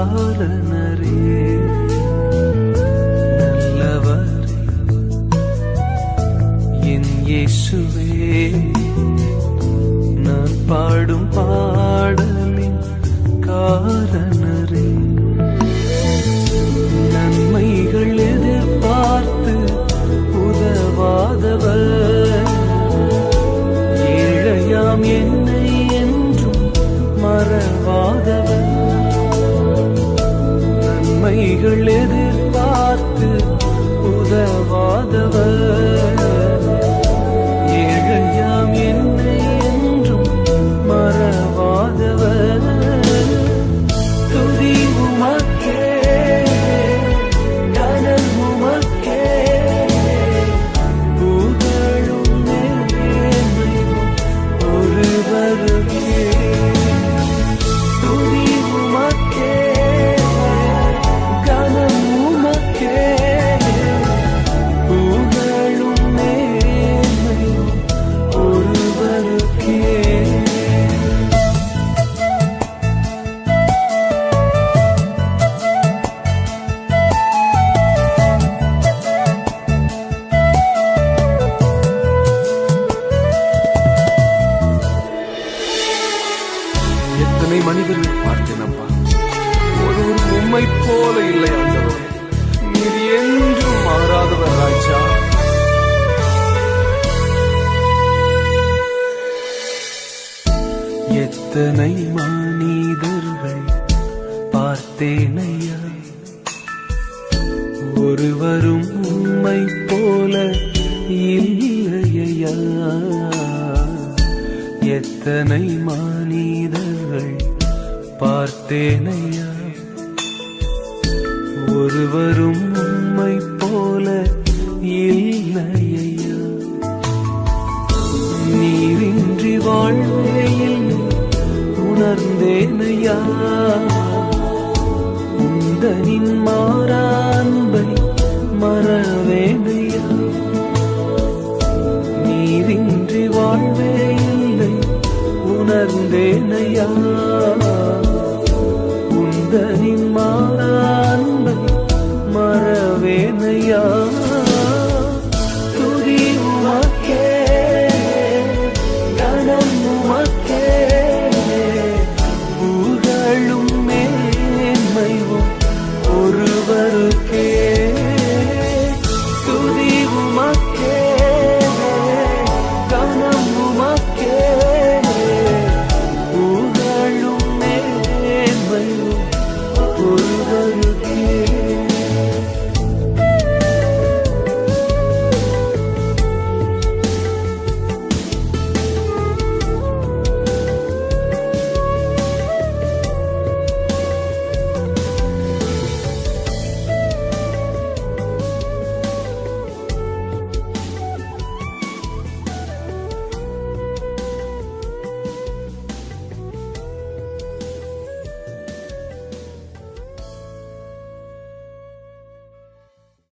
காரணரே நல்லவரே என் இயேசுவே. நான் பாடும் பாடலின் காரணரே. நன்மைகள் எதிர்பார்த்து உதவாதவர். ஏழையாம் என்னை என்றும் மறவாத நன்மைகள் எதிர்பார்த்து உதவாதவர். மனிதர்கள் பார்த்தேன் அப்பா ஒருவர் உண்மை போல இல்லை ஆண்டவர் நீர் என்றும் மாறாதவர் ராஜா எத்தனை மனிதர்கள் பார்த்தேனையா? ஒருவரும் உண்மை போல இல்லையா எத்தனை மனிதர்கள் பார்த்தேனையா? ஒருவரும் உண்மை போல இல்லையா நீரின்றி வாழ்வேயில் உணர்ந்தேனையா? உந்தனின் மாறான்பை மறவேனையா நீரின்றி வாழ்வே இல்லை உணர்ந்தேனையா?